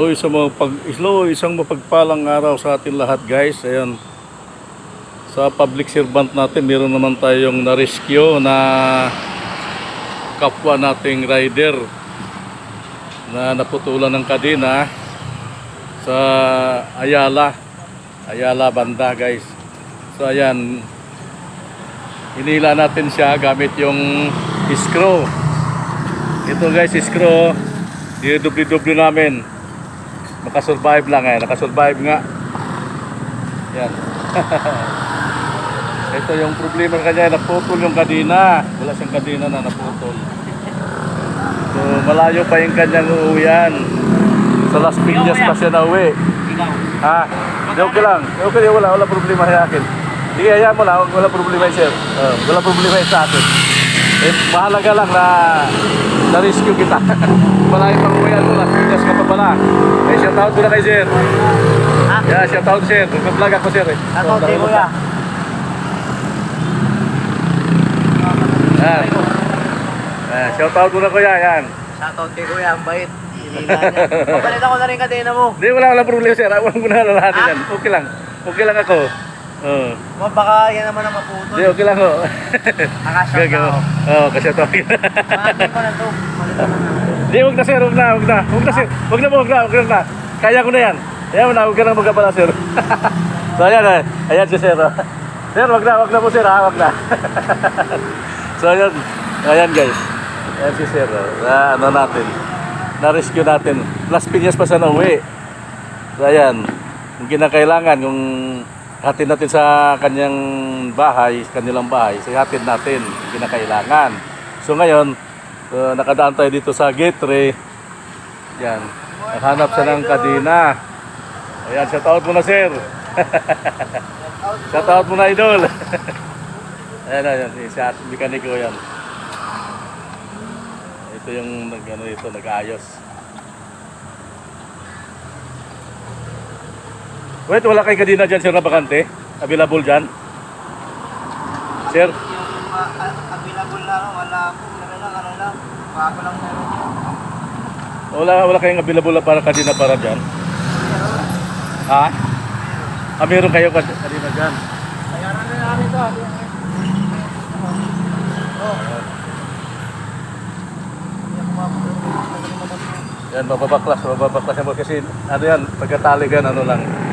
Hello, isang, mapag, hello, isang mapagpalang araw sa atin lahat guys. Ayan. Sa public servant natin, meron naman tayong na-rescue na kapwa nating rider na naputulan ng kadena sa Ayala. Ayala banda guys. So ayan, hinila natin siya gamit yung screw. Ito guys, screw. Dinudubli-dubli namin. Makasurvive lang eh. Nakasurvive nga. Yan. Ito yung problema kanya. Naputol yung kadina. Wala siyang kadina na naputol. So malayo pa yung kanyang uuwian. Sa Las Piñas pa siya na uwi. Ha? Di okay lang. Di okay, wala. Wala problema sa akin. Di kaya mo lang. Wala problema sir. Uh, wala problema sa akin. Eh, mahalaga lang na na-rescue kita. Malayo pang uwian mo. Las Piñas ka pa pala. Eh, shout out ko na kay sir. Ha? Yeah, shout out sir. Nag-vlog ako sir eh. Ako, si Kuya. Yan. Eh, shout out ko na kuya. Yan. Shoutout kay Kuya, ang bait. Papalit ako na rin kadena mo. Hindi, wala wala problema sir. Ako muna na lahat yan. Okay lang. Okay lang ako. Oh. Mo, baka yan naman ang maputol. Hindi, okay lang ako. Nakashot na ako. Oo, kasi ito. Mahatin ko na to. Palit ako na. Hindi, huwag na sir, huwag na, huwag na. Huwag na sir, huwag na, huwag na, huwag na. Kaya ko na yan. Kaya mo na, huwag ka na magkabala sir. so ayan, eh. ayan si sir. oh. Sir, huwag na, huwag na po sir, ha, huwag na. so ayan, ayan guys. Ayan si sir. oh. Na, ano natin. Na-rescue natin. Las Piñas pa sa nauwi. So ayan, kung kinakailangan, kung hatid natin sa kanyang bahay, kanilang bahay, so hatid natin kinakailangan. So ngayon, uh, nakadaan tayo dito sa gate 3. Yan. Naghanap siya ng kadina. Ayan, shout out mo na sir. shout out mo na idol. ayan, ayan, si at- mekaniko yan. Ito yung nag, ano, ito, nag-ayos. Wait, wala kay kadina dyan sir na bakante? Available dyan? Sir? Available lang, wala po. Ano lang. Bago lang meron. Wala, wala kayong available na para kadina para dyan? Ha? Ah, meron kayo kad- kadina dyan? Bayaran na namin to. Yan, mababaklas, mababaklas yan. Kasi ano yan, pagkataligan, ano lang.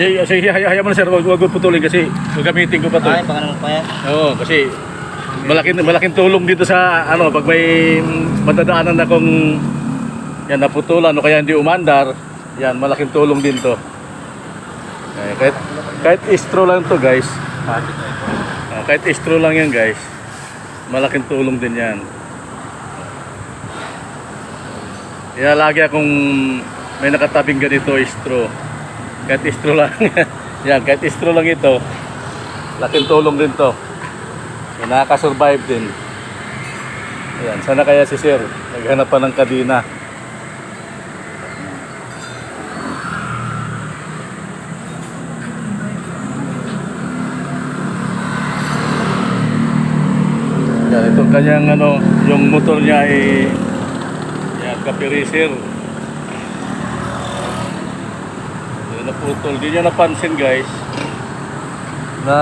Yeah, sige, haya, haya mo na sir, wag, wag putulin kasi gagamitin ko pa to. Ay, baka naman pa yan. Oo, kasi malaking malaking tulong dito sa ano pag may madadaanan na kung yan naputulan o kaya hindi umandar, yan malaking tulong din to. Eh, kahit kahit istro lang to guys. Ah, kahit istro lang yan guys. Malaking tulong din yan. Kaya lagi akong may nakatabing ganito istro. Kahit istro lang. yan, kahit istro lang ito. Laking tulong din to. So, nakaka-survive din. Ayan, sana kaya si Sir naghanap pa ng kadina. Yan, itong kanyang ano, yung motor niya ay yan, kapiriser. Yan, naputol. Di niya napansin guys na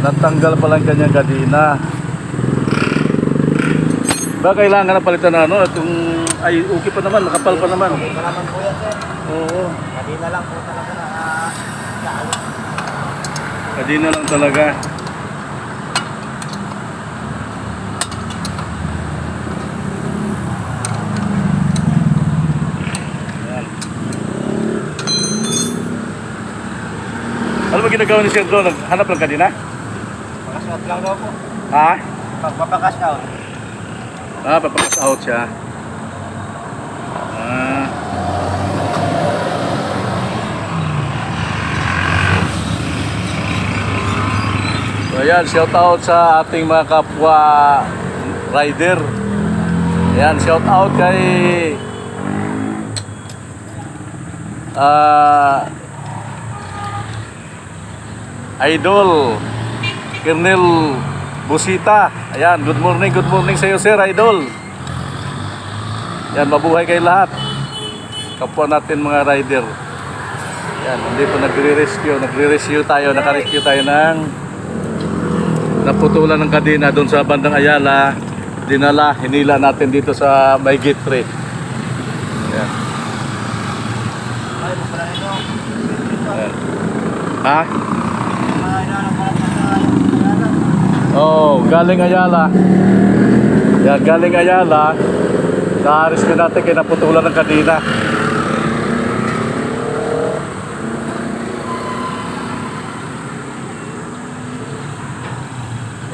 natanggal pa lang kanyang kadina. Ba kailangan na palitan na ano, itong ay okay pa naman, makapal pa naman. Ito naman po yan, sir. Oo, Kanina lang po talaga na kaawit. kadina lang talaga. Ginagawa ni Sir Joe? Naghanap lang kadina? Papakas out lang daw po. Ha? Pagpapakas out. Ah, papakas out siya. Ah. So ayan, shout out sa ating mga kapwa rider. Ayan, shout out kay ah Idol Colonel Busita. Ayan, good morning, good morning sa iyo, Sir Idol. Yan, mabuhay kayo lahat. Kapwa natin mga rider. Yan, nandito nagre-rescue. Nagre-rescue tayo, naka-rescue tayo ng naputulan ng kadena doon sa bandang Ayala. Dinala, hinila natin dito sa may gate 3. Yan. Ay, mo pala nito. Yan. Ha? Mga inaanong pala sa Oh, galing Ayala. Yan, galing Ayala. Na-rescue natin kaya naputulan ng kadena.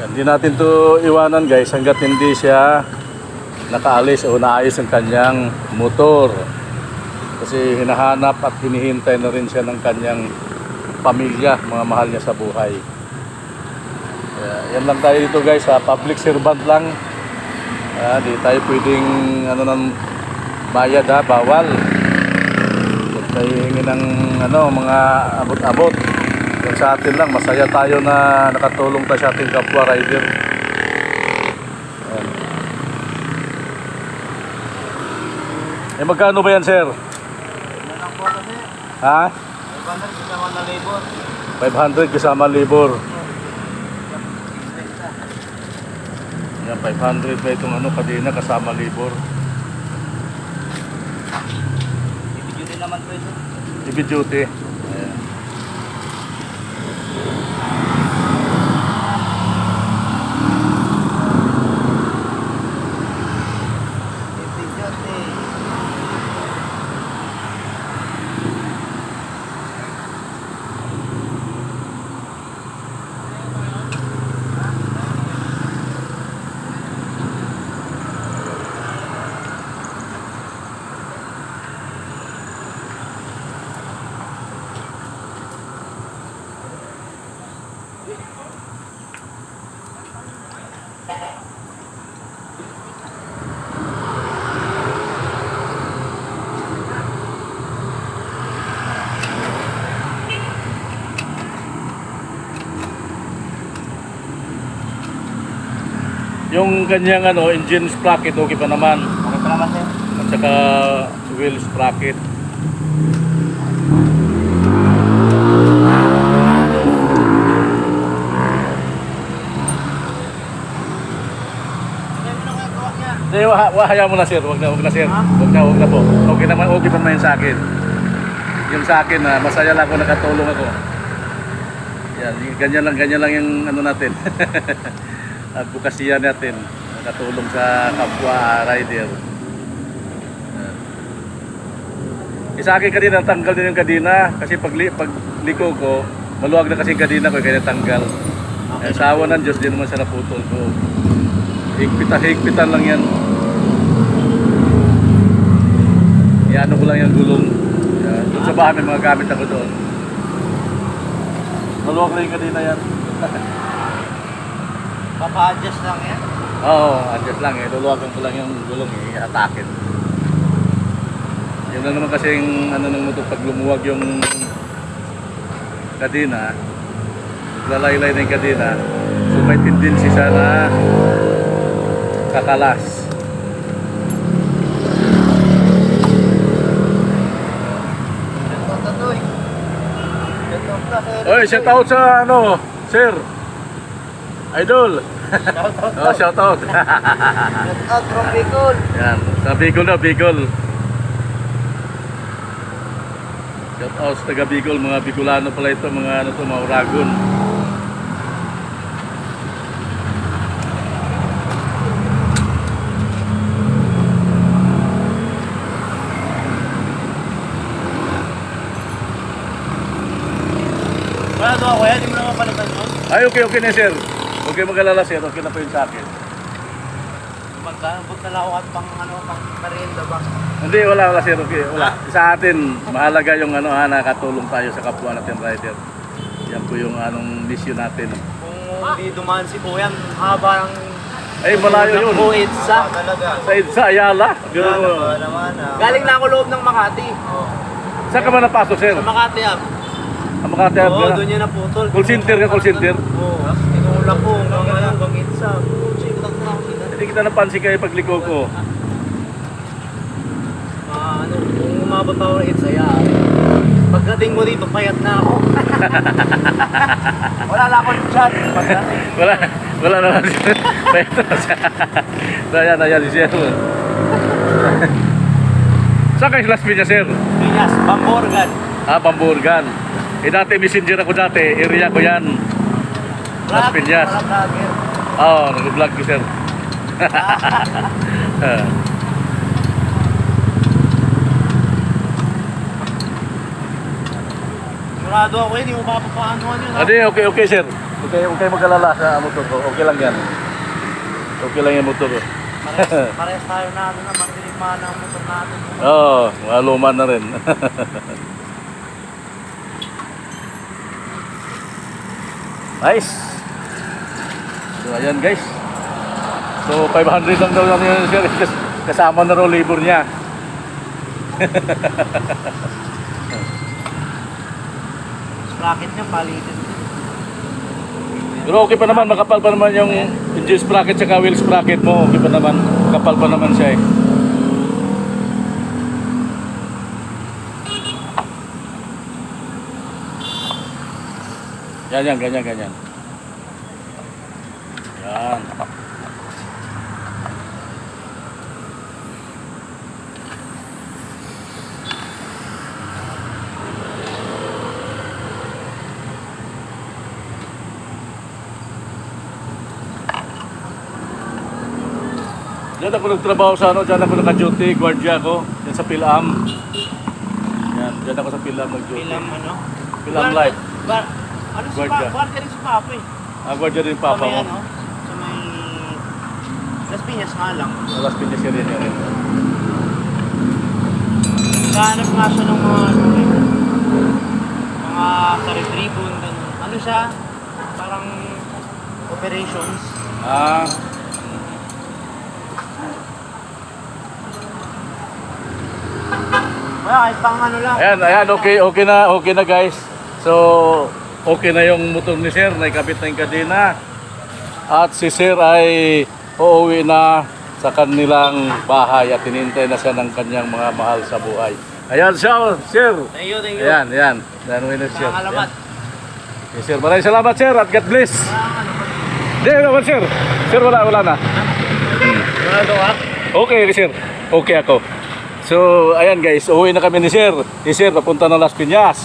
Yan, di natin to iwanan guys hanggat hindi siya nakaalis o naayos ang kanyang motor. Kasi hinahanap at hinihintay na rin siya ng kanyang pamilya, mga mahal niya sa buhay. Yan lang tayo dito guys, sa public servant lang. Ah, di tayo pwedeng ano nang bayad ha, bawal. Huwag tayo hingi ng ano, mga abot-abot. Yung sa atin lang, masaya tayo na nakatulong tayo sa ating kapwa rider. Ayan. Eh magkano ba yan sir? Ha? May bandar kasama na labor. 500 kasama labor. Yan, 500 ba itong ano, kadena kasama labor. Ibigyo din naman po ito. Heavy duty. Ayan. Ibigyo din. Yung kanyang ano, engine sprocket, okay pa naman. Okay pa naman sir. At saka wheel sprocket. Hindi, wah wahaya mo na sir. Wag na, wag na sir. Wag na, wag na po. Okay naman, okay pa naman sa akin. Yung sa akin, na masaya lang ako, nakatulong ako. Yan, ganyan lang, ganyan lang yung ano natin. Advokasya natin. Nakatulong sa kapwa rider. Eh, sa akin kanina, tanggal din yung kadina. Kasi pag, li, pag liko ko, maluwag na kasi kadina ko, kaya tanggal. Eh, sa awa ng Diyos, di naman siya naputol ko. Higpitan, higpitan lang yan. Iano ko lang yung gulong. Yan. Doon sa bahay may mga gamit ako doon. Maluwag na yung kanina yan. Papa-adjust lang yan. Oo, adjust lang eh. Luluwagan ko lang yung gulong eh. Atakin. Yun lang naman kasi yung ano ng motor pag lumuwag yung kadina, lalaylay na yung kadina, so may tendency siya na kakalas. Oy, shout out sa ano, sir. Idol. Shout out. Oh, shout out. Shout out from Bicol. Yan, sa Bicol na, Bicol. Shout out sa taga Bicol, mga Bicolano pala ito, mga ano to, mga Uragon. Wala daw ako hindi mo na mapalitan yun. Ay, okay, okay na sir. Huwag kayo mag-alala sir, okay na po yun sa akin. Magkano na lang ako at pang ano, pang merienda ba? Hindi, wala, wala sir, okay, wala. Sa atin, mahalaga yung ano, ha, nakatulong tayo sa kapwa natin rider. Yan po yung anong mission natin. Kung hindi dumaan si Kuyan, haba ang Ay, malayo yun. sa. talaga. Sa, sa Ayala. Ganun mo. naman ah. Galing na ako loob ng Makati. Saan ka ba napasok, sir? Sa Makati ah. Ang Makati Hub Oo, ka? doon yun naputol. Call center ka, call center? Oo. Ko hanggang ano, hanggang itsa. Hindi kita napansin kayo pagliko ko. Ah, ano, kung umabot ako ng itsa. Pagdating mo dito, payat na ako. Wala na akong chat. Pagdating. Wala, wala naman siya. Pwede na siya. Ayan, ayan si Sir. Saan kayo sa Las Piñas, Sir? Pinas, Bamborgan. Ah, Pamburgan. Eh, dati messenger ako dati. Area ko yan. Las Piñas. Oo, oh, nag-vlog ko, Sir. Ah. Sigurado ako, hindi mo papapaano yun. Hindi, okay, okay, Sir. Okay, okay mag-alala sa motor ko. Okay lang yan. Okay lang yung motor ko. Parehas tayo na ano na, magdiligmaan ang motor natin. Oo, oh, mga luma na rin. nice. So, ayan guys. So, 500 lang daw natin sir. Kas- Kasama na raw labor niya. Sprocket niya, palitin. Pero okay pa naman, makapal pa naman yung engine sprocket sa wheel sprocket mo. Okay pa naman, makapal pa naman siya eh. Yan, yan, ganyan, ganyan. Yan. Diyan ako nagtrabaho sa ano, diyan ako naka-duty, guardia ako, yan sa Pilam. Yan, diyan ako sa Pilam nag-duty. Pilam ano? Pilam Bar- Life. Bar, ano si Guardia. Pa? Guardia rin si Papa eh. Ah, guardia rin papa sa may mo. ano? Sa may... Las Piñas nga lang. Sa Las Piñas rin yan rin. Naghahanap nga siya ng mga ano eh. Mga ka-retrievon, ganun. Ano siya? Parang operations. Ah, Wala, kahit pang ano lang. ayan, ayan, okay, okay na, okay na guys. So, okay na yung motor ni Sir, naikabit na yung kadena. At si Sir ay uuwi na sa kanilang bahay at tinintay na siya ng kanyang mga mahal sa buhay. Ayan siya, Sir. Thank you, thank you. Ayan, ayan. Ayan, uwi na siya. Mga alamat. Ayan. Yes, sir. Maraming salamat, sir, at God bless. Hindi, naman, sir. Sir, wala, wala na. Wala daw ha? Okay, sir. Okay ako. So, ayan guys, uwi na kami ni sir. Si sir, papunta ng Las Piñas.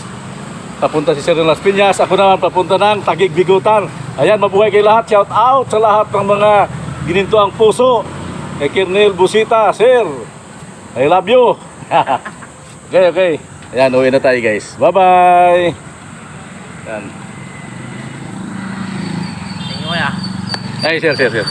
Papunta si sir ng Las Piñas. Ako naman, papunta ng Tagig Bigutan. Ayan, mabuhay kayo lahat. Shout out sa lahat ng mga gininto ang puso. Kay Kirnel Busita, sir. I love you. okay, okay. Ayan, uwi na tayo guys. Bye-bye. Ayan. Ay, sir, sir, sir.